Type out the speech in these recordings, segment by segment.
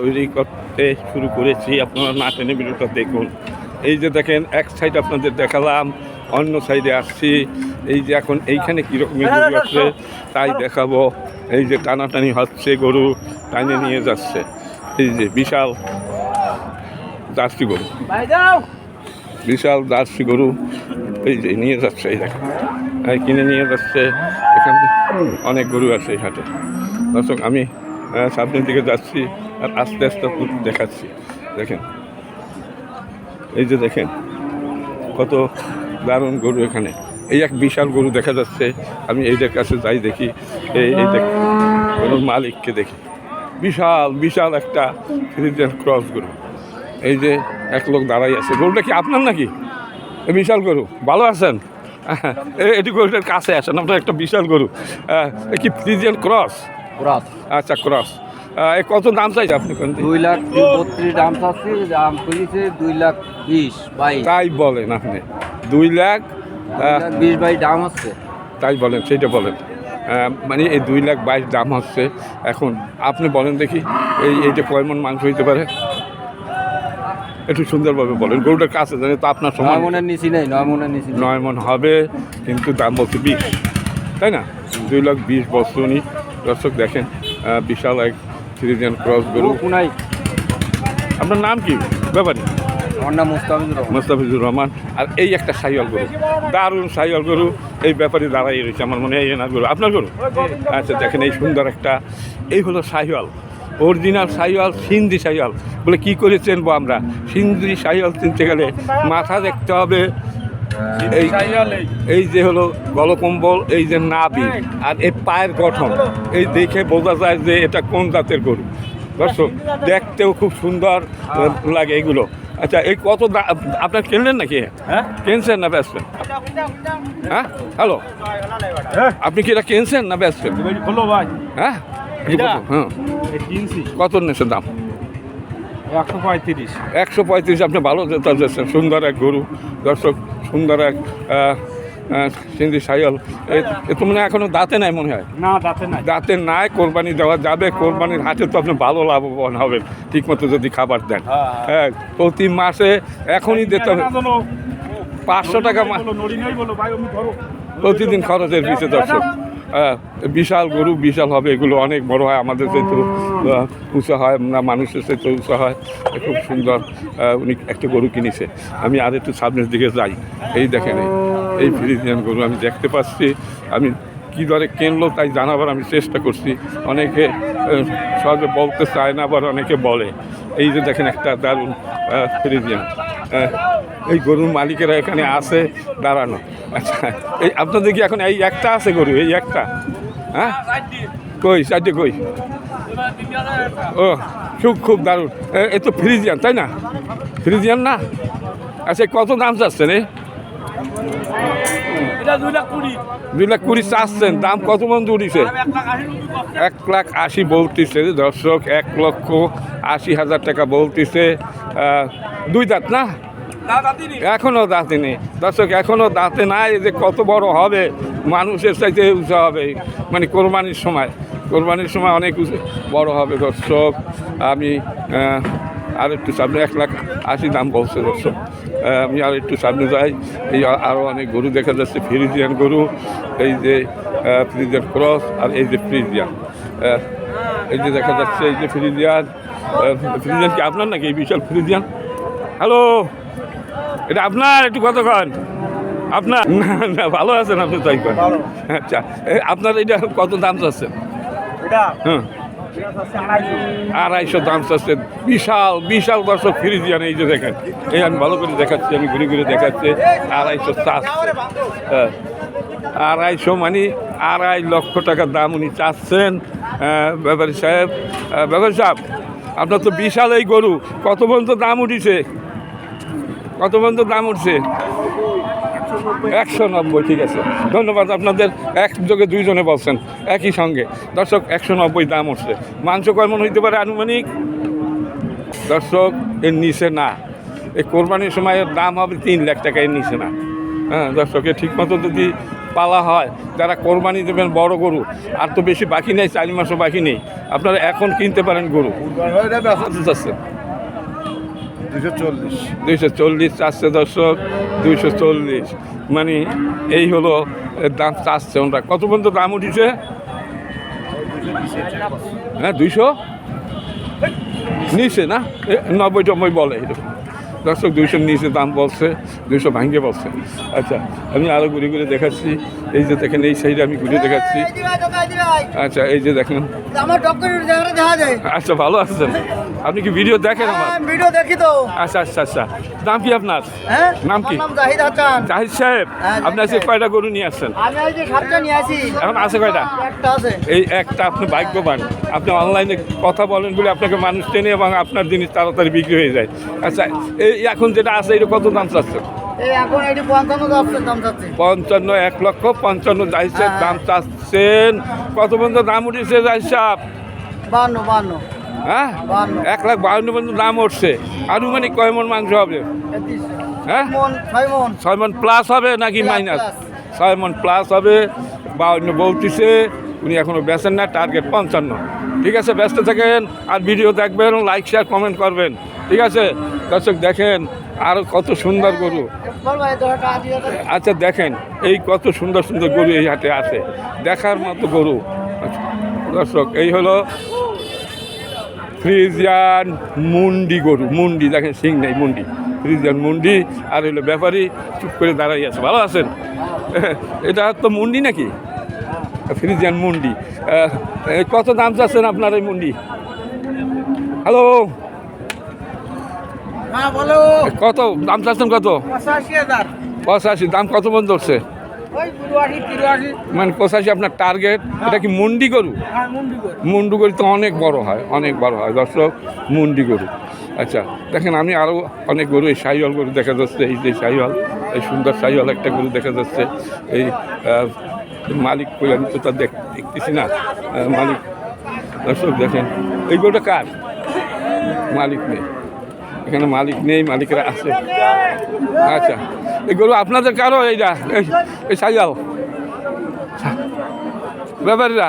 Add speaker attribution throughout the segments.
Speaker 1: তৈরি করতে শুরু করেছি। আপনারা না টেনে ভিডিওটা দেখুন। এই যে দেখেন এক সাইড আপনাদের দেখালাম অন্য সাইডে আসছি। এই যে এখন এইখানে কীরকমের গরু আছে তাই দেখাবো। এই যে টানাটানি হচ্ছে গরু টানে নিয়ে যাচ্ছে। এই যে বিশাল জার্সি গরু। বিশাল জার্সি গরু। এই যে নিয়ে যাচ্ছে এই দেখেন। কিনে নিয়ে যাচ্ছে। এখানে অনেক গরু আছে এই হাটে। দর্শক আমি সামনের দিকে যাচ্ছি। আর আস্তে আস্তে আপনাদের দেখাচ্ছি। দেখেন। এই যে দেখেন কত দারুণ গরু এখানে। এই এক বিশাল গরু দেখা যাচ্ছে। আমি এইটার কাছে যাই দেখি। এই এই দেখ গরুর মালিককে দেখি। বিশাল বিশাল একটা ফ্রিজের ক্রস গরু। এই যে এক লোক দাঁড়াই আছে। গরুটা কি আপনার নাকি? বিশাল গরু। ভালো আছেন? এটি গরুটার কাছে আসেন। আপনার একটা বিশাল গরু। কি ফ্রিজিয়ান ক্রস?
Speaker 2: রাত
Speaker 1: আচ্ছা ক্রস। কত দাম চাইছে আপনি কোন
Speaker 2: দুই লাখ বত্রিশ দাম চাচ্ছি দাম করেছে দুই লাখ বিশ বাইশ।
Speaker 1: তাই বলেন আপনি। দুই লাখ
Speaker 2: বিশ বাইশ দাম হচ্ছে।
Speaker 1: তাই বলেন সেইটা বলেন। মানে এই দুই লাখ বাইশ দাম হচ্ছে। এখন আপনি বলেন দেখি এই এইটা কয় মন মাংস হইতে পারে। একটু সুন্দরভাবে বলেন গরুটার কাছে জানে তো আপনার সময়
Speaker 2: নয় মনের নিচি নেই নয় মনের নিচি
Speaker 1: নয় মন হবে কিন্তু দাম বলছে বিশ। তাই না? দুই লাখ বিশ বছর উনি। দর্শক দেখেন বিশাল এক ফ্রিজিয়ান ক্রস গরু
Speaker 2: কুনাই
Speaker 1: আপনার নাম কি? ব্যাপারী।
Speaker 2: আমার নাম মুস্তাফিজুর রহমান।
Speaker 1: মোস্তাফিজুর রহমান। আর এই একটা সাইয়াল গরু। দারুণ সাইয়াল গরু। এই ব্যাপারে দাঁড়াই রয়েছে আমার মনে হয় এই এনার গরু। আপনার গরু? আচ্ছা দেখেন এই সুন্দর একটা এই হলো সাইয়াল অরিজিনাল সাইয়াল সিন্ধি সাইয়াল বলে কি করে চেনবো আমরা? সিন্ধি সাইয়াল চিনতে গেলে মাথা দেখতে হবে। এই এই যে হলো গলকম্বল এই যে নাবি আর এই পায়ের গঠন এই দেখে বোঝা যায় যে এটা কোন জাতের গরু। দর্শক দেখতেও খুব সুন্দর লাগে এগুলো। আচ্ছা এই কত দা- আপনার কিনলেন নাকি?
Speaker 3: হ্যাঁ?
Speaker 1: কিনছেন না বেচবেন? হ্যাঁ? হ্যালো? আপনি কি এটা কিনছেন না বেচবেন? হ্যাঁ? কত? হ্যাঁ। কত নেছে দাম?
Speaker 3: একশো পঁয়ত্রিশ।
Speaker 1: একশো পঁয়ত্রিশ আপনি ভালো জেতা যাচ্ছেন সুন্দর এক গরু। দর্শক সুন্দর এক সিন্ধি সাইয়াল এ তো মনে হয় এখনও দাঁতে নাই মনে হয়?
Speaker 3: না দাঁতে নাই।
Speaker 1: দাঁতে নাই কোরবানি দেওয়া যাবে। কোরবানির হাটে তো আপনি ভালো লাভবান হবেন। ঠিক মতো যদি খাবার দেন।
Speaker 3: হ্যাঁ।
Speaker 1: হ্যাঁ। প্রতি মাসে এখনই দিতে হবে। পাঁচশো টাকা প্রতিদিন খরচের পিছে দর্শক। হ্যাঁ, বিশাল গরু বিশাল হবে এগুলো অনেক বড় হয় আমাদের আহ, উঁচা হয় না মানুষের সাথে উঁচা হয় খুব সুন্দর উনি একটা গরু কিনেছে। আমি আর একটু সামনের দিকে যাই এই দেখেন এই ফ্রিজিয়ান গরু আমি দেখতে পাচ্ছি আমি কী দরে কিনলো তাই জানাবার আমি চেষ্টা করছি অনেকে সহজে বলতে চায় না আবার অনেকে বলে। এই যে দেখেন একটা দারুণ ফ্রিজিয়ান এই গরুর মালিকেরা এখানে আছে দাঁড়ানো। আচ্ছা এই আপনাদের কি এখন এই একটা আছে গরু? এই একটা? হ্যাঁ? কই সাইডে কই? ও খুব খুব দারুণ। এ- তো ফ্রিজিয়ান তাই না? ফ্রিজিয়ান না? আচ্ছা কত দাম চাচ্ছেন এই
Speaker 3: দুই লাখ কুড়ি।
Speaker 1: চাচ্ছেন দাম কত মন উঠিছে
Speaker 3: এক লাখ আশি
Speaker 1: বলতেছে দর্শক এক লক্ষ আশি হাজার টাকা বলতেছে। দুই দাঁত না? এখনও দাঁতে নেই দর্শক এখনও দাঁতে নাই যে কত বড় হবে, মানুষের চাইতে উঁচা হবে। মানে কোরবানির সময় কোরবানির সময় অনেক বড় হবে দর্শক। আমি আর একটু সামনে এক লাখ আশি দাম বলছে দর্শক। আমি আর একটু সামনে যাই। এই আরও অনেক গরু দেখা যাচ্ছে, ফ্রিজিয়ান গরু। এই যে ফ্রিজিয়ান ক্রস আর এই যে ফ্রিজিয়ান। এই যে দেখা যাচ্ছে, এই যে ফ্রিজিয়ান। ফ্রিজিয়ান কি আপনার নাকি এই বিশাল ফ্রিজিয়ান? হ্যালো? এটা আপনার একটু কত কন। আপনার না না ভালো আছেন আপনি তাই কন। আচ্ছা আপনার এটা কত দাম চাচ্ছে? হ্যাঁ।
Speaker 3: আড়াইশো।
Speaker 1: দাম চাচ্ছে। বিশাল বিশাল দর্শক ফ্রিজিয়ান এই যে দেখেন। এই আমি ভালো করে দেখাচ্ছি আমি ঘুরে ঘুরে দেখাচ্ছি। আড়াইশো চাচ্ছে। হ্যাঁ। আড়াইশো মানে আড়াই লক্ষ টাকার দাম উনি চাচ্ছেন। ব্যাপারী সাহেব ব্যাপারী সাহেব আপনার তো বিশাল এই গরু। কত পর্যন্ত দাম উঠিছে? কত পর্যন্ত দাম উঠছে? একশো নব্বই ঠিক আছে। ধন্যবাদ আপনাদের এক যোগে দুইজনে বলছেন একই সঙ্গে। দর্শক একশো নব্বই দাম উঠছে। মাংস কয় মন হইতে পারে আনুমানিক? দর্শক এর নিচে না। এই কোরবানির সময় দাম হবে তিন লাখ টাকা এর নিচে না। হ্যাঁ দর্শকের ঠিক মতো যদি পালা হয় যারা কোরবানি দেবেন বড় গরু আর তো বেশি বাকি নেই চার মাসও বাকি নেই আপনারা এখন কিনতে পারেন গরু। চাচ্ছেন দুইশো চল্লিশ। চারশো দর্শক দুইশো চল্লিশ। মানে এই হলো দাম চাচ্ছে ওটা। কত পর্যন্ত দাম উঠেছে? হ্যাঁ দুইশো? নিচে না? নব্বই টব্বই বলে এরকম। দর্শক দুইশো নিচে দাম বলছে দুইশো ভাঙ্গে বলছে। আচ্ছা আমি আরও ঘুরে ঘুরে দেখাচ্ছি। এই যে দেখেন এই সাইডে আমি ঘুরে দেখাচ্ছি। আচ্ছা এই যে দেখেন। আচ্ছা ভালো আছেন। আপনি কি ভিডিও দেখেন আমার?
Speaker 4: হ্যাঁ, ভিডিও দেখি তো।
Speaker 1: আচ্ছা আচ্ছা আচ্ছা। নাম কি আপনার?
Speaker 4: হ্যাঁ
Speaker 1: নাম কি?
Speaker 4: জাহিদ হাসান।
Speaker 1: জাহিদ সাহেব।
Speaker 4: হ্যাঁ,
Speaker 1: আপনি আজকে কয়টা গরু নিয়ে আসছেন?
Speaker 4: আমি আজ সাতটা নিয়ে আসি।
Speaker 1: এখন আছে কয়টা?
Speaker 4: একটা আছে।
Speaker 1: এই একটা আপনি ভাগ্যবান। আপনি অনলাইনে কথা বলেন বলে আপনাকে মানুষ টেনে এবং আপনার জিনিস তাড়াতাড়ি বিক্রি হয়ে যায়। আচ্ছা এই এখন যেটা আছে এটা কত দাম চাচ্ছে?
Speaker 4: এখন পঞ্চান্ন
Speaker 1: এক লক্ষ পঞ্চান্ন সাহেব
Speaker 4: হ্যাঁ।
Speaker 1: দাম চাচ্ছেন। কত পর্যন্ত দাম উঠেছে জাহিদ সাহেব?
Speaker 4: বান্ন বান্ন।
Speaker 1: হ্যাঁ? এক লাখ বাউন্ন পর্যন্ত দাম উঠছে। আনুমানিক কয় মন মাংস হবে? হ্যাঁ?
Speaker 4: ছয় মন
Speaker 1: প্লাস হবে নাকি মাইনাস। ছয় মন প্লাস হবে বাউন্ন বলতিছে। উনি এখনও বেচেন না টার্গেট পঞ্চান্ন। ঠিক আছে ব্যস্ত থাকেন আর ভিডিও দেখবেন লাইক শেয়ার কমেন্ট করবেন। ঠিক আছে? দর্শক দেখেন আরও কত সুন্দর গরু। আচ্ছা দেখেন এই কত সুন্দর সুন্দর গরু এই হাটে আছে। দেখার মতো গরু। আচ্ছা, দর্শক এই হলো ফ্রিজিয়ান মুন্ডি গরু। মুন্ডি দেখেন সিং নেই মুন্ডি। ফ্রিজিয়ান মুন্ডি আর হলো ব্যাপারী চুপ করে দাঁড়াই আছে। ভালো আছেন? এটা তো মুন্ডি নাকি? ফ্রিজিয়ান মুন্ডি। কত দাম চাচ্ছেন আপনার এই মুন্ডি? হ্যালো?
Speaker 4: হ্যাঁ
Speaker 1: কত? দাম চাচ্ছেন কত?
Speaker 4: পঁচাশি
Speaker 1: দাম কত পর্যন্ত হচ্ছে মানে পঁচাশি আপনার টার্গেট এটা কি মুন্ডি গরু?
Speaker 4: হ্যাঁ মুন্ডি
Speaker 1: গরু। তো অনেক বড় হয় অনেক বড় হয়। দর্শক মুন্ডি গরু। আচ্ছা দেখেন আমি আরও অনেক গরু এই সাইওয়াল গরু দেখা যাচ্ছে এই যে সাইওয়াল এই সুন্দর সাইওয়াল একটা গরু দেখা যাচ্ছে। এই মালিক কই আমি তো দেখ দেখতেছি না। মালিক দর্শক দেখেন এই গরুটা কার? মালিক নেই। এখানে মালিক নেই মালিকরা আছে। আচ্ছা এই গরু আপনাদের কারও এইটা এই সাইওয়াল ব্যাপারীরা?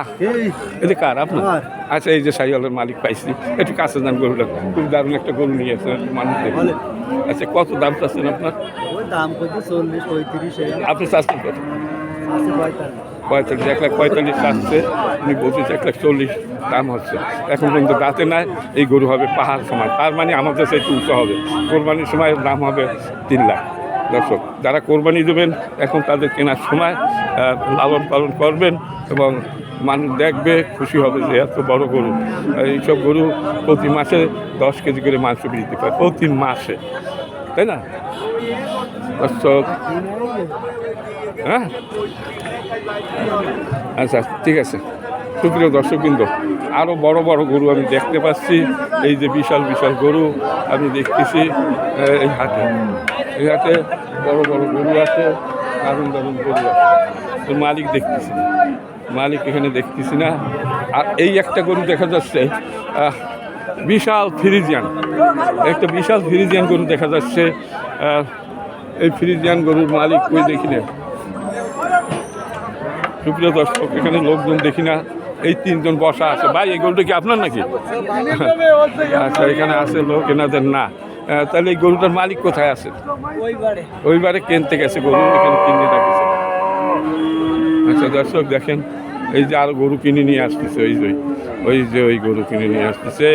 Speaker 1: এটা কার আপনার? আচ্ছা এই যে সাইওয়ালের মালিক পাইছি। একটু কাছে যান গরুটা। খুব দারুণ একটা গরু নিয়ে আসছেন মানুষ আচ্ছা কত দাম চাচ্ছেন আপনার?
Speaker 4: দাম
Speaker 1: আপনি চাচ্ছেন কত?
Speaker 4: আশি পঁয়তাল্লিশ,
Speaker 1: এক লাখ পঁয়তাল্লিশ চাচ্ছে উনি বলতেছে এক লাখ চল্লিশ, দাম হচ্ছে। এখন পর্যন্ত দাঁতে নাই, এই গরু হবে পাহাড় সময়। তার মানে আমাদের সেই একটু উঁচু হবে। কোরবানির সময় দাম হবে তিন লাখ। দর্শক, যারা কোরবানি দেবেন, এখন তাদের কেনার সময় লালন পালন করবেন এবং মানুষ দেখবে, খুশি হবে যে এত বড় গরু। এইসব গরু প্রতি মাসে দশ কেজি করে মাংস বৃদ্ধি পায় প্রতি মাসে। তাই না? দর্শক হ্যাঁ? আচ্ছা ঠিক আছে। সুপ্রিয় দর্শকবৃন্দ আরও বড় বড় গরু আমি দেখতে পাচ্ছি। এই যে বিশাল বিশাল গরু আমি দেখতেছি এই হাটে। এই হাটে বড় বড় গরু আছে, দারুণ দারুণ গরু আছে। তো মালিক দেখতেছি। মালিক এখানে দেখতেছি না। আর এই একটা গরু দেখা যাচ্ছে বিশাল ফ্রিজিয়ান। একটা বিশাল ফ্রিজিয়ান গরু দেখা যাচ্ছে। এই ফ্রিজিয়ান গরুর মালিক কই দেখি না। সুপ্রিয় দর্শক, এখানে লোকজন দেখি না। এই তিনজন বসা আছে। ভাই, এই গরুটা কি আপনার নাকি? আচ্ছা এখানে আছে লোক, এনাদের না। তাহলে এই গরুটার মালিক কোথায় আছে?
Speaker 4: ওইবারে
Speaker 1: কিনতে গেছে গরু, এখানে কিনে রাখছে। আচ্ছা দর্শক দেখেন, এই যে আরও গরু কিনে নিয়ে আসতেছে ওই যে ওই যে ওই গরু কিনে নিয়ে আসতেছে।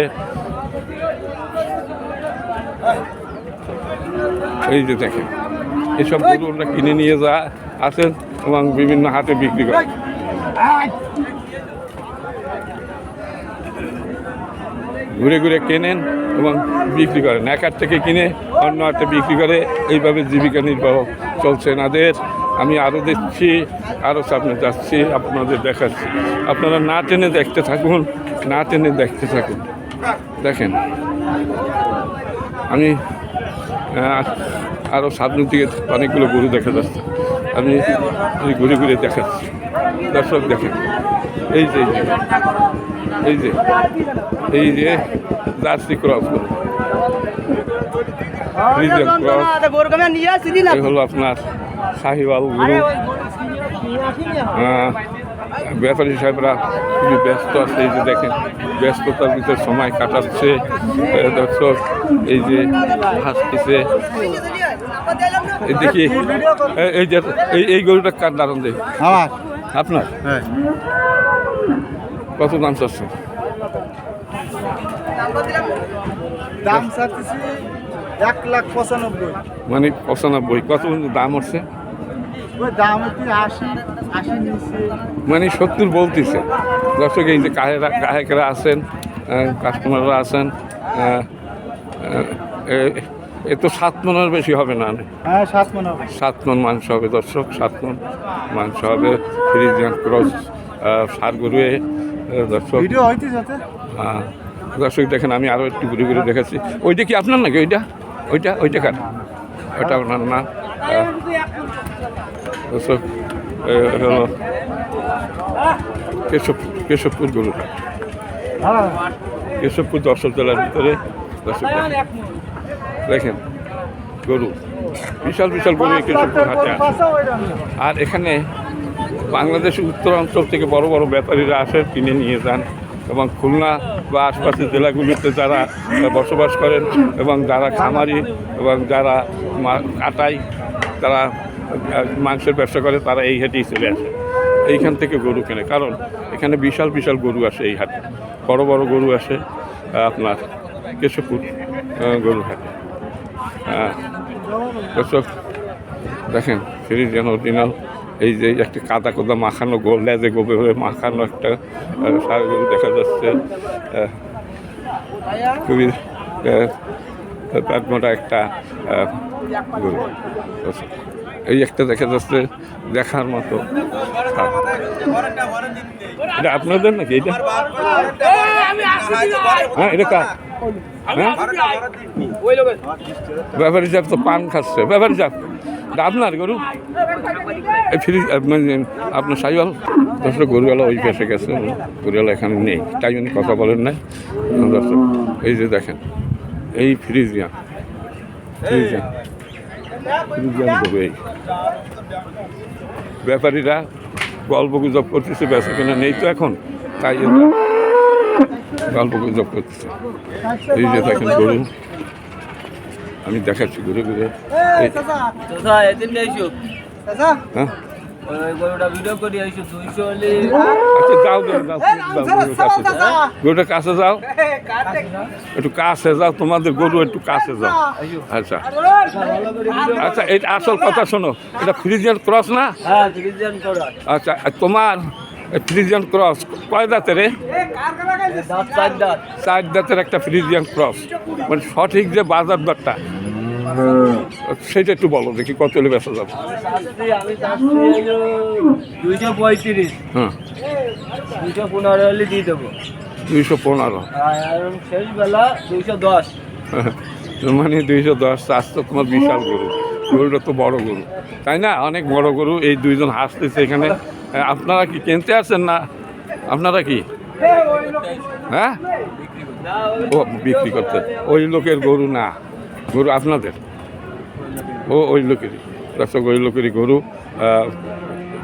Speaker 1: এই যে দেখেন, এসব গরু ওরা কিনে নিয়ে যা আসেন এবং বিভিন্ন হাটে বিক্রি করে। ঘুরে ঘুরে কেনেন এবং বিক্রি করেন। এক থেকে কিনে অন্য হাটে বিক্রি করে এইভাবে জীবিকা নির্বাহ চলছে এনাদের আমি আরও দেখছি আরও সামনে যাচ্ছি, আপনাদের দেখাচ্ছি। আপনারা না টেনে দেখতে থাকুন, না টেনে দেখতে থাকুন। দেখেন, আমি আরও সামনের দিকে অনেকগুলো গরু দেখা যাচ্ছে। আমি ঘুরে ঘুরে দেখাচ্ছি। দর্শক দেখেন এই যে এই যে এই যে জার্সি ক্রস গরু। এই হলো আপনার শাহিওয়াল গরু। আহ, ব্যাপারী সাহেবরা খুবই ব্যস্ত আছে এই যে দেখেন ব্যস্ততার ভিতরে সময় কাটাচ্ছে। দর্শক এই যে হাসতেছে। এই দেখি এই- যে এই এই গরুটা কার দাঁড়ান দেখি।
Speaker 5: আমার?
Speaker 1: আপনার?
Speaker 5: হ্যাঁ।
Speaker 1: কত দাম চাচ্ছে?
Speaker 4: দাম চাচ্ছি এক লাখ পঁচানব্বই।
Speaker 1: মানে পঁচানব্বই কত দাম হচ্ছে? মানে সত্তর বলতেছে। দর্শক এই যে কাহেরা কাহেকরা আছেন কাস্টমাররা আছেন এ- তো সাত মনের বেশি হবে না?
Speaker 4: হ্যাঁ সাত
Speaker 1: সাত মন মাংস হবে দর্শক সাত মন মাংস হবে। ফ্রিজিয়ান ক্রস সার গরুয়ে দর্শক। আহ, দর্শক দেখেন আমি আরও একটু ঘুরে ঘুরে দেখাচ্ছি। ওইটা কি আপনার নাকি? ওইটা? ওইটা? ওইটা কার? ওইটা আপনার না? দর্শক হলো কেশব কেশবপুর গরু কেশবপুর দর্শক জেলার ভিতরে দর্শক দেখেন। গরু। বিশাল বিশাল গরু কেশবপুর আছে। আর এখানে বাংলাদেশের উত্তরাঞ্চল থেকে বড় বড় ব্যাপারীরা আসে, কিনে নিয়ে যান। এবং খুলনা বা আশপাশের জেলাগুলিতে যারা বসবাস করেন এবং যারা খামারি এবং যারা কাটাই, তারা মাংসের ব্যবসা করে, তারা এই হাটেই চলে আসে। এইখান থেকে গরু কেনে। কারণ এখানে বিশাল বিশাল গরু আসে এই হাটে। বড় বড় গরু আসে আপনার কেশবপুর গরু হাটে। হ্যাঁ দেখেন ফ্রিজ যেন অরিজিনাল। এই যে একটা কাদা কোদা মাখানো গোল, লেজে গোবে হয়ে মাখানো একটা দেখা যাচ্ছে। খুবই পেট মোটা একটা গরু। এই একটা দেখা যাচ্ছে দেখার মতো এটা আপনাদের নাকি এটা হ্যাঁ এটা কার? হ্যাঁ? ব্যাপারী সাহেব তো পান খাচ্ছে। ব্যাপারী সাহেব আপনার গরু? এই ফ্রি মানে আপনার সাইওয়াল? দর্শক, গরুওয়ালা ওই পেশে গেছে, গরুওয়ালা এখানে নেই। তাই উনি কথা বলেন নাই। এই যে দেখেন, এই ফ্রিজ ফ্রিজিয়ান ব্যাপারীরা গল্প গুজব করতেছে বেচা কেনা নেই তো এখন তাই জন্য গল্প গুজব করতেছে। এই যে দেখেন গরু আমি দেখাচ্ছি ঘুরে ঘুরে। হ্যাঁ?
Speaker 2: গরুটা
Speaker 1: আচ্ছা গরুর কাছে যাও। একটু কাছে যাও তোমাদের গরু একটু কাছে যাও। আচ্ছা। আচ্ছা। এটা আসল কথা শোনো। এটা ফ্রিজিয়ান ক্রস না?
Speaker 2: হ্যাঁ
Speaker 1: আচ্ছা তোমার ফ্রিজিয়ান ক্রস কয় দাঁতে রে?
Speaker 2: চার
Speaker 1: চার দাঁতের একটা ফ্রিজিয়ান ক্রস মানে সঠিক যে বাজার দরটা সেটা একটু বলো দেখি কত হলে বেচা যাবে?
Speaker 2: পঁয়ত্রিশ।
Speaker 1: হ্যাঁ।
Speaker 2: পনেরো হলে দিয়ে দেবো।
Speaker 1: দুইশো পনেরো।
Speaker 2: শেষ বেলা দুইশো দশ।
Speaker 1: মানে দুইশো দশ চাষ তো তোমার বিশাল গরু। গরুটা তো বড় গরু। তাই না? অনেক বড় গরু এই দুইজন হাসতেছে এখানে। আপনারা কি কিনতে আসছেন না? আপনারা কি? হ্যাঁ? ও বিক্রি করতে। ওই লোকের গরু না। গরু আপনাদের? ও, ওই লোকেরই। দর্শক ওই লোকেরই গরু।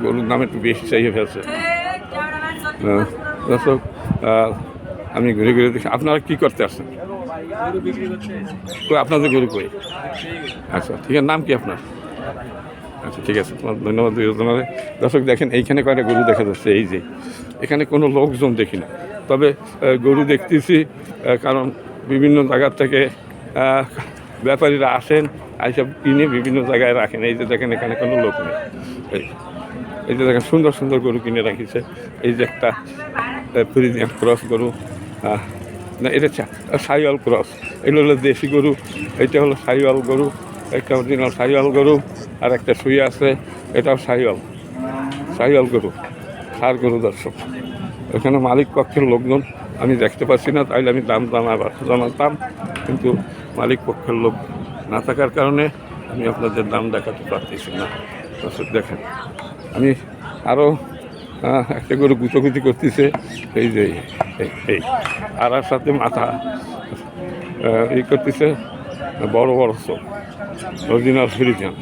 Speaker 1: গরুর দাম একটু বেশি চাইয়ে ফেলছে। আমি ঘুরে ঘুরে দেখি। আপনারা কী করতে আসছেন? কই, আপনাদের গরু কই? আচ্ছা ঠিক আছে, নাম কি আপনার? আচ্ছা ঠিক আছে, তোমার ধন্যবাদ দুজনের দর্শক, দেখেন, এইখানে কয়টা গরু দেখা যাচ্ছে, এই যে। এখানে কোনো লোকজন দেখি না। তবে গরু দেখতেছি কারণ বিভিন্ন জায়গার থেকে ব্যাপারীরা আসেন এইসব কিনে বিভিন্ন জায়গায় রাখেন। এই যে দেখেন, এখানে কোনো লোক নেই। এই এই যে দেখেন, সুন্দর সুন্দর গরু কিনে রাখিছে। এই যে একটা ফ্রিজিয়ান ক্রস গরু না, এটা সাইওয়াল ক্রস এগুলো হলো দেশি গরু, এটা হলো সাইওয়াল গরু একটা অরিজিনাল সাইওয়াল গরু, আর একটা শুয়ে আছে, এটাও সাইওয়াল সাইওয়াল গরু, সার গরু দর্শক। এখানে মালিক পক্ষের লোকজন আমি দেখতে পাচ্ছি না, তাইলে আমি দাম জানাতাম। কিন্তু মালিক পক্ষের লোক না থাকার কারণে আমি আপনাদের দাম দেখাতে পারতেছি না। দেখেন, আমি আরও একটা করে গুছোগুচি করতেছে। এই যে, এই- আর সাথে মাথা ই করতেছে, বড় বড় চোখ। অরিজিনাল ফ্রিজিয়ান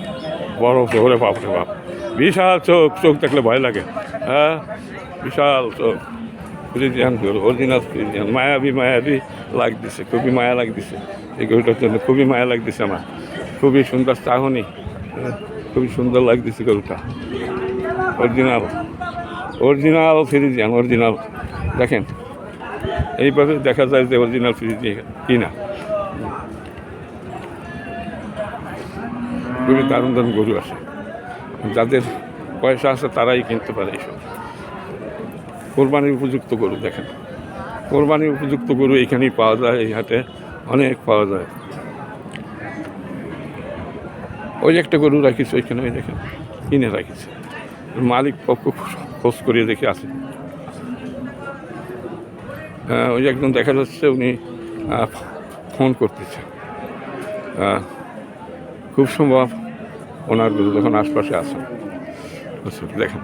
Speaker 1: বড় চোখরে বাপরে বাপ। বিশাল চোখ চোখ দেখলে ভয় লাগে। হ্যাঁ বিশাল চোখ। ফ্রিজিয়ান গরু অরিজিনাল ফ্রিজিয়ান মায়াবী মায়াবী লাগতেছে খুবই মায়া লাগতেছে এই গরুটার জন্য খুবই মায়া লাগতেছে আমার খুবই সুন্দর চাহনি খুবই সুন্দর লাগতেছে গরুটা অরিজিনাল অরিজিনাল ফ্রিজিয়ান অরিজিনাল দেখেন এইভাবে দেখা যায় যে অরিজিনাল ফ্রিজিয়ান কিনা খুবই দারুণ দারুণ গরু আছে যাদের পয়সা আছে তারাই কিনতে পারে এইসব কোরবানির উপযুক্ত গরু দেখেন। কোরবানির উপযুক্ত গরু এখানেই পাওয়া যায় এই হাটে অনেক পাওয়া যায়। ওই একটা গরু রাখিছে ওইখানে ওই দেখেন কিনে রাখিছে। মালিক পক্ষ খোঁজ করিয়ে দেখে আছে হ্যাঁ, ওই একজন দেখা যাচ্ছে উনি ফোন করতেছে। খুব সম্ভব ওনার গরু যখন আশপাশে আসেন আচ্ছা, দেখেন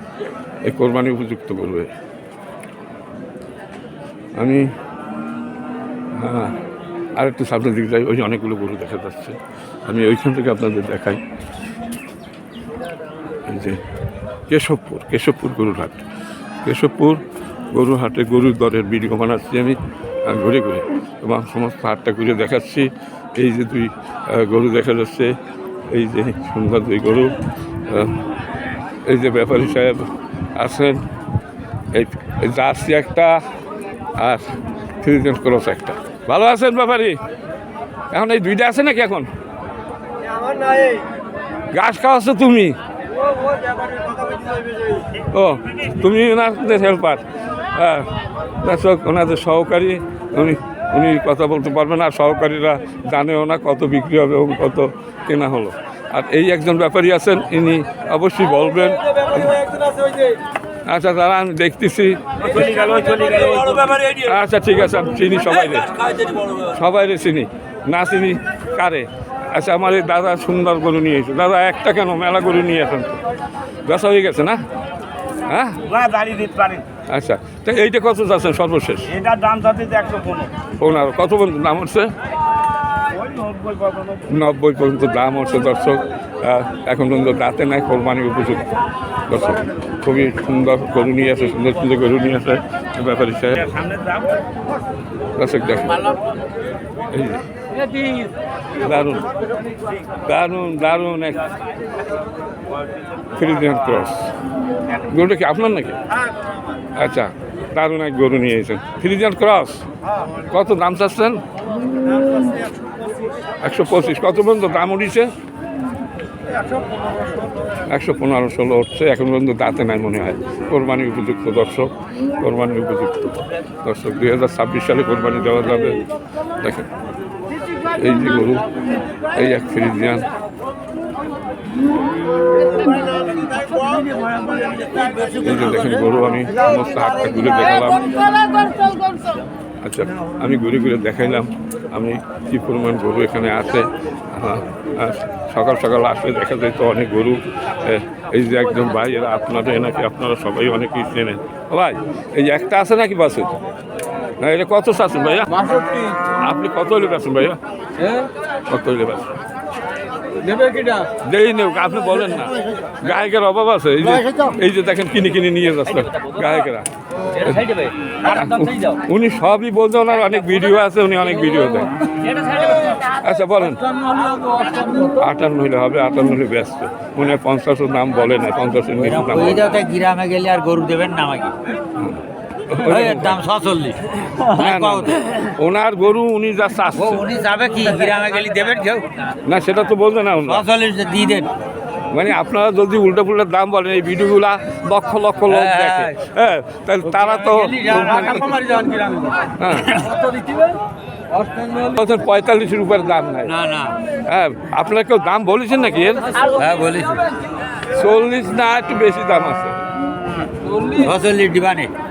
Speaker 1: এই কোরবানি উপযুক্ত গরু। আমি হ্যাঁ আর একটু সামনের দিকে যাই, ওই অনেকগুলো গরু দেখা যাচ্ছে। আমি ওইখান থেকে আপনাদের দেখাই। যে কেশবপুর কেশবপুর গরুরহাট। কেশবপুর গরুর হাটে গরুর দরের ভিডিও বানাচ্ছি আমি ঘুরে ঘুরে এবং সমস্ত হাটটা ঘুরে দেখাচ্ছি। এই যে দুই গরু দেখা যাচ্ছে। এই যে সুন্দর দুই গরু। এই যে ব্যাপারী সাহেব আছেন। এই এই জার্সি একটা আর ফ্রিজেন ক্রস একটা। ভালো আছেন ব্যাপারী? এখন এই দুইটা আছে নাকি এখন? গাছ খাওয়াচ্ছ তুমি?
Speaker 3: ও,
Speaker 1: তুমি ওনাদের হেল্পার হ্যাঁ দর্শক ওনাদের সহকারী, উনি উনি কথা বলতে পারবেন আর সহকারীরা জানেও না কত বিক্রি হবে এবং কত কেনা হলো। আর এই একজন ব্যাপারী আছেন, ইনি অবশ্যই বলবেন। আচ্ছা দাদা আমি দেখতেছি। আচ্ছা ঠিক আছে আমি চিনি সবাই রে সবাই রে চিনি। না চিনি কারে? আচ্ছা আমার এই দাদা সুন্দর গরু নিয়ে এসে দাদা একটা কেন? মেলা গরু নিয়ে আসেন তো। বেচা হয়ে গেছে না? হ্যাঁ? আচ্ছা তো এইটা কত যাচ্ছেন সর্বশেষ?
Speaker 3: এটার দাম যাচ্ছে একশো পনেরো।
Speaker 1: ওনার কত দাম হচ্ছে?
Speaker 3: নব্বই
Speaker 1: পর্যন্ত দাম হচ্ছে, দর্শক। এখন পর্যন্ত দাঁতে নাই কোরবানি উপযুক্ত। দর্শক, খুবই সুন্দর গরু নিয়ে আসে, সুন্দর সুন্দর গরু নিয়ে আসে ব্যাপারী দর্শক, দেখেন। দারুণ দারুণ দারুণ এক ফ্রিজিয়ান ক্রস গরুটা কি আপনার নাকি? আচ্ছা দারুণ এক গরু নিয়ে এসেছেন। ফ্রিজিয়ান ক্রস কত দাম চাচ্ছেন? একশো পঁচিশ। কত পর্যন্ত দাম উঠেছে? একশো পনেরো ষোলো উঠছে, এখন পর্যন্ত দাঁতে নাই মনে হয়। কোরবানি উপযুক্ত দর্শক, কোরবানি উপযুক্ত দর্শক। দুই হাজার ছাব্বিশ সালে কোরবানি দেওয়া যাবে। দেখেন, এই যে গরু, এই এক ফ্রিজিয়ান এই যে দেখেন গরু, আমি সমস্ত হাতটা ঘুরে দেখালাম। আচ্ছা আমি ঘুরে ঘুরে দেখাইলাম। আমি কী পরিমাণ গরু এখানে আছে? সকাল সকাল আসলে দেখা যায় তো অনেক গরু। এই যে একজন ভাই এরা আপনাদের নাকি আপনারা সবাই অনেকেই চেনেন। ভাই এই যে একটা আছে নাকি বাসে? না এটা কত চাচ্ছেন ভাইয়া? আপনি কত হলে বেছেন ভাইয়া?
Speaker 2: হ্যাঁ
Speaker 1: কত হলে বেছেন দেই নেও আপনি বলেন না। গায়কের অভাব আছে এই যে এই যে দেখেন কিনে কিনে নিয়ে যাচ্ছে গায়কেরা। উনি সবই বলতে ওনার অনেক ভিডিও আছে উনি অনেক ভিডিও দেন আচ্ছা বলেন। আটান্ন হলে হবে আটান্ন হলে ব্যস্ত। উনি পঞ্চাশের নাম বলে না পঞ্চাশের নিচে দাম বলে না।
Speaker 6: ওইটাতে গ্রামে গেলে আর গরু দেবেন না আমাকে। দাম ছচল্লিশ।
Speaker 1: ওনার গরু উনি যা
Speaker 6: উনি যাবে কি? গ্রামে গেলে দেবেন কেউ?
Speaker 1: না সেটা তো বলছে না
Speaker 6: ছচল্লিশ দিয়ে দেন।
Speaker 1: মানে আপনারা যদি উল্টো পুল্টা দাম বলেন এই ভিডিওগুলা লক্ষ লক্ষ লোক
Speaker 6: হ্যাঁ,
Speaker 1: দেখে। হ্যাঁ তাহলে তারা তো হ্যাঁ। বলছেন পঁয়তাল্লিশের উপরে দাম নাই। হ্যাঁ আপনারা কেউ দাম বলেছেন নাকি এর?
Speaker 6: হ্যাঁ বলেছি।
Speaker 1: চল্লিশ না একটু বেশি দাম আছে।
Speaker 6: ছচল্লিশ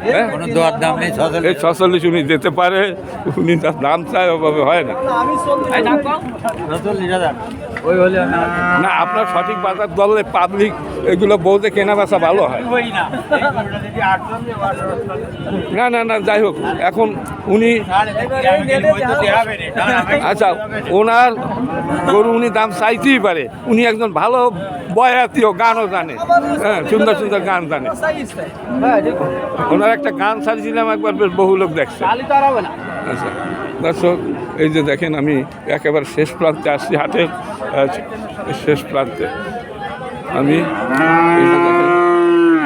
Speaker 1: হ্যাঁ?
Speaker 6: কোনো দোয়ার দাম নেই ছচল্লিশ।
Speaker 1: ছচল্লিশ উনি যেতে পারে উনি তার দাম চায় ওভাবে হয় না।
Speaker 6: ছচল্লিশ হাজার।
Speaker 2: ওই হলে না।
Speaker 1: না আপনার সঠিক বাজার দলে পাবলিক এগুলো বলতে কেনা বেচা ভালো হয়। না? না না যাই হোক এখন উনি আচ্ছা ওনার গরু উনি দাম চাইতেই পারে। উনি একজন ভালো বয়াতিও গানও জানে। হ্যাঁ সুন্দর সুন্দর গান জানে। ওনার একটা গান ছাড়ছিলাম একবার বেশ বহু লোক দেখছে। আচ্ছা দর্শক এই যে দেখেন আমি একেবারে শেষ প্রান্তে আসছি হাটের শেষ প্রান্তে। আমি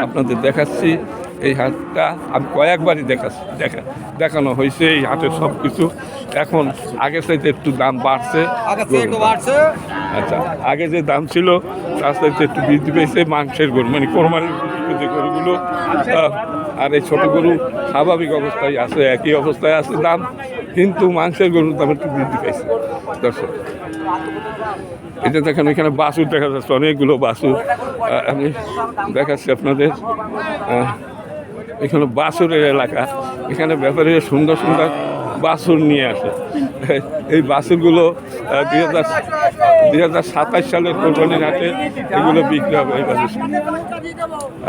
Speaker 1: আপনাদের দেখাচ্ছি এই হাটটা আমি কয়েকবারই দেখাচ্ছি দেখা দেখানো হয়েছে এই হাটের সব কিছু এখন আগের চাইতে একটু দাম বাড়ছে। আচ্ছা আগে যে দাম ছিল তার চাইতে একটু বৃদ্ধি পেয়েছে মাংসের গরু মানে উপযুক্ত যে গরুগুলো আর এই ছোটো গরু স্বাভাবিক অবস্থায় আছে একই অবস্থায় আছে দাম কিন্তু মাংসের গরুর দাম একটু বৃদ্ধি পেয়েছে। দর্শক এটা দেখেন এখানে বাসুর দেখা যাচ্ছে অনেকগুলো বাসুর আহ, আমি দেখাচ্ছি আপনাদের। এখানে বাসুরের এলাকা। এখানে ব্যাপারে সুন্দর সুন্দর বাসুর নিয়ে আসে। এই বাসুরগুলো দুই হাজার দুই হাজার সাতাশ সালের কোরবানির হাটে এগুলো বিক্রি হবে এই বাসুর।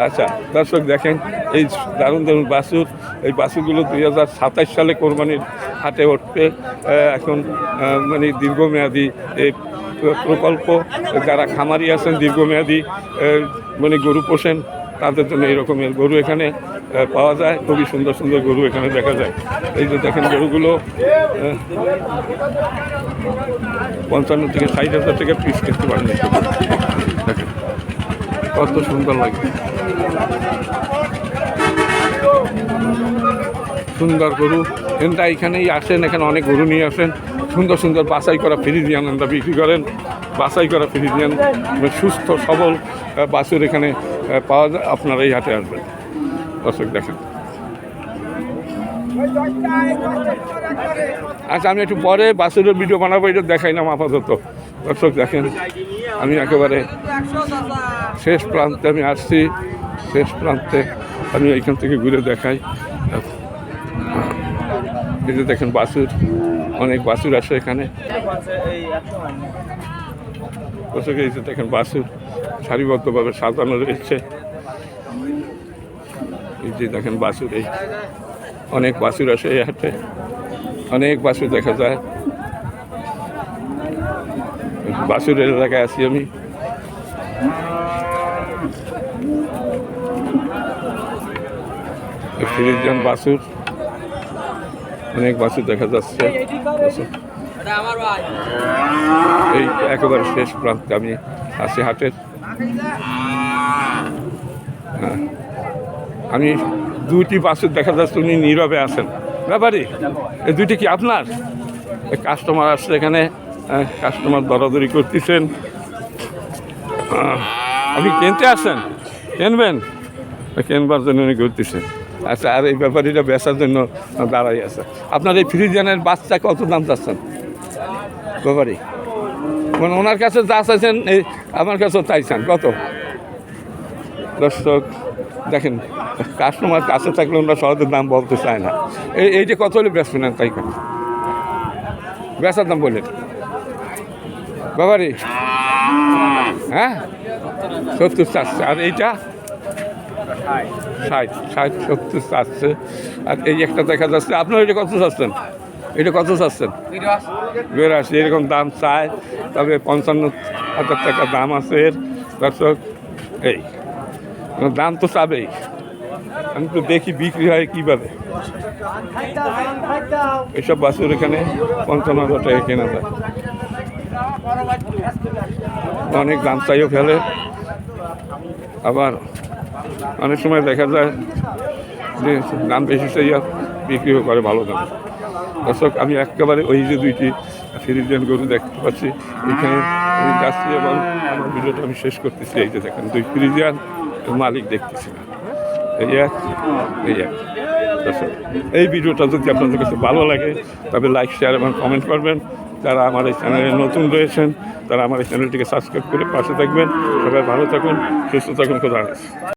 Speaker 1: আচ্ছা দর্শক দেখেন এই দারুণ দারুণ বাসুর। এই বাসুরগুলো দুই হাজার সাতাশ সালে কোরবানির হাটে আহ, এখন মানে দীর্ঘমেয়াদী এই প্রকল্প। যারা খামারি আছেন দীর্ঘমেয়াদী মানে গরু পোষেন তাদের জন্য এই রকমের গরু এখানে পাওয়া যায়। খুবই সুন্দর সুন্দর গরু এখানে দেখা যায়। এই যে দেখেন গরুগুলো পঞ্চান্ন থেকে ষাট হাজার থেকে পিস কিনতে পারেন কত সুন্দর লাগে। সুন্দর গরু। এনটা এখানেই আসেন, এখানে অনেক গরু নিয়ে আসেন। সুন্দর সুন্দর বাছাই করা ফ্রিজিয়ান এনটা বিক্রি করেন। বাছাই করা ফ্রিজিয়ান সুস্থ, সবল বাছুর এখানে পাওয়া যায়, আপনারা এই হাটে আসবেন। দর্শক দেখেন। আচ্ছা আমি একটু পরে বাছুরের ভিডিও বানাবো, এটা দেখাই না আপাতত। দর্শক দেখেন, আমি একেবারে শেষ প্রান্তে আমি আসছি, শেষ প্রান্তে আমি এইখান থেকে ঘুরে দেখাই। যে দেখেন বাসুর, অনেক বাসুর আসে এখানে। দর্শক, এই দেখেন বাসুর। সারিবদ্ধভাবে সাজানো রয়েছে। এই যে দেখেন বাসুর এই অনেক বাসুর আসে এই হাটে। অনেক বাসুর দেখা যায়। বাসুরের এলাকায় আছি আমি। ফিরিজন বাসুর অনেক বাসুর দেখা যাচ্ছে। এই একেবারে শেষ প্রান্তে আমি আছি হাটের। আমি দুইটি বাসুর দেখা যাচ্ছে উনি নীরবে আছেন। ব্যাপারে, এই দুইটি কি আপনার? কাস্টমার আসছে এখানে কাস্টমার দরাদরি করতেছেন। আপনি কিনতে আসেন কিনবেন? কেনবার জন্য উনি করতেছেন আচ্ছা আর এই ব্যাপারীটা বেচার জন্য দাঁড়াই আছে। আপনার এই ফ্রিজিয়ানের বাচ্চা কত দাম চাচ্ছেন? ব্যাপারী। মানে ওনার কাছে যা চাইছেন, এই আমার কাছেও চাইছেন কত? দর্শক, দেখেন কাস্টমার কাছে থাকলে ওনারা সহজে দাম বলতে চায় না। এই এইটা কত হলে ব্যস্ত আর তাই কেন বেচার দাম বললেন। বাবারি। হ্যাঁ? সত্তর চাচ্ছে। আর এইটা? ষাট ষাট, সত্তর চাচ্ছে। আর এই একটা দেখা যাচ্ছে। আপনার এটা কত চাচ্ছেন? এটা কত চাচ্ছেন? বিরাশি, এরকম দাম চায় তবে পঞ্চান্ন হাজার টাকা দাম আছে এর। দর্শক, এই দাম তো চাবেই। আমি তো দেখি বিক্রি হয় কীভাবে। এসব বাসুর এখানে পঞ্চান্ন হাজার টাকা কেনা যায়। অনেক দাম চাইও ফেলে। আবার অনেক সময় দেখা যায় যে দাম বেশি চাইয়া বিক্রিও করে ভালো দাম। দর্শক, আমি একেবারে ওই যে দুইটি ফিরিজিয়ান গরু দেখতে পাচ্ছি। এখানে যাচ্ছি এবং আমার ভিডিওটা আমি শেষ করতেছি। এই যে দেখেন, দুই ফিরিজিয়ান মালিক দেখতেছি না। এই এক এই এক। দর্শক, এই ভিডিওটা যদি আপনাদের কাছে ভালো লাগে, তবে লাইক শেয়ার এবং কমেন্ট করবেন। যারা আমার এই চ্যানেলে নতুন রয়েছেন, তারা আমার এই চ্যানেলটিকে সাবস্ক্রাইব করে পাশে থাকবেন। সবাই ভালো থাকুন, সুস্থ থাকুন, খোদা